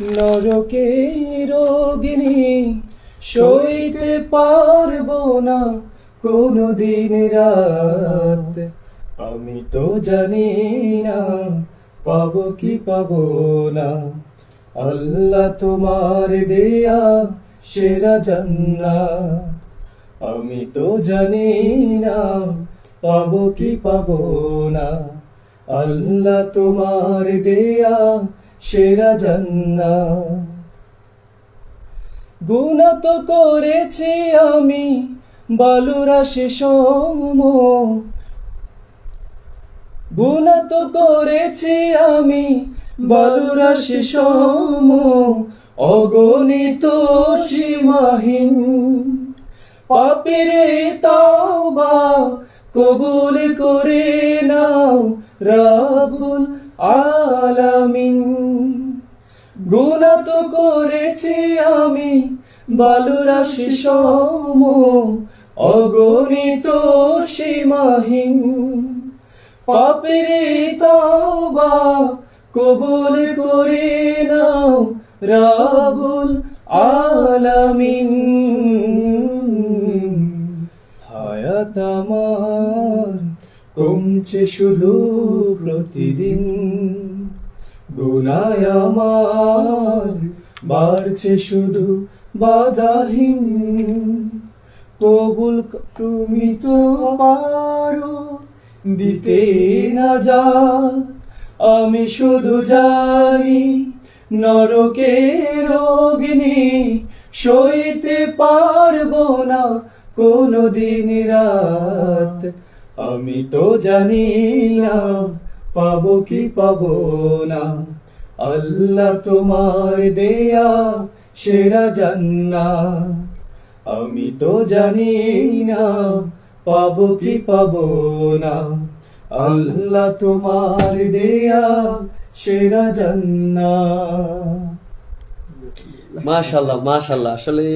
নরকে রোগিনী সইতে পারব না কোনো দিন রাত। আমি তো জানি না, পাবো কি পাবো না। আল্লাহ তোমার দেয়া সেরা জান্না। আমি তো জানি না, পাবো কি পাবো না। আল্লাহ তোমার দেয়া সেরা জান্না গুণা তো করেছি আমি, বালুরা সম। গুণা তো করেছি আমি, বালুরা সম। অগণিত সীমাহীন। পাপেরে তাওবা কবুল করে নাও, রাবুল আলামিন। গুণা তো করেছি আমি, বালুরাশি সম অগণিত সীমাহীন। পাপেরে তাওবা কবুল করে নাও রাবুল আলামিন। হায়াত আমার কমছে শুধু প্রতিদিন। গুনায় আমার বাড়ছে শুধু বাধাহীন। কবুল তুমি তো পারো দিতে না যা, আমি শুধু জানি নরকের অগ্নি সইতে পারব না কোনো দিন রাত। আমি তো জানি না পাবো কি পাবো না? আল্লাহ তোমার দেয়া সেরা জান্না আমি তো জানি না পাবো কি পাবো না। আল্লাহ তোমার দেয়া সেরা জান্না মাশাল্লাহ মাশাল্লাহ। আসলে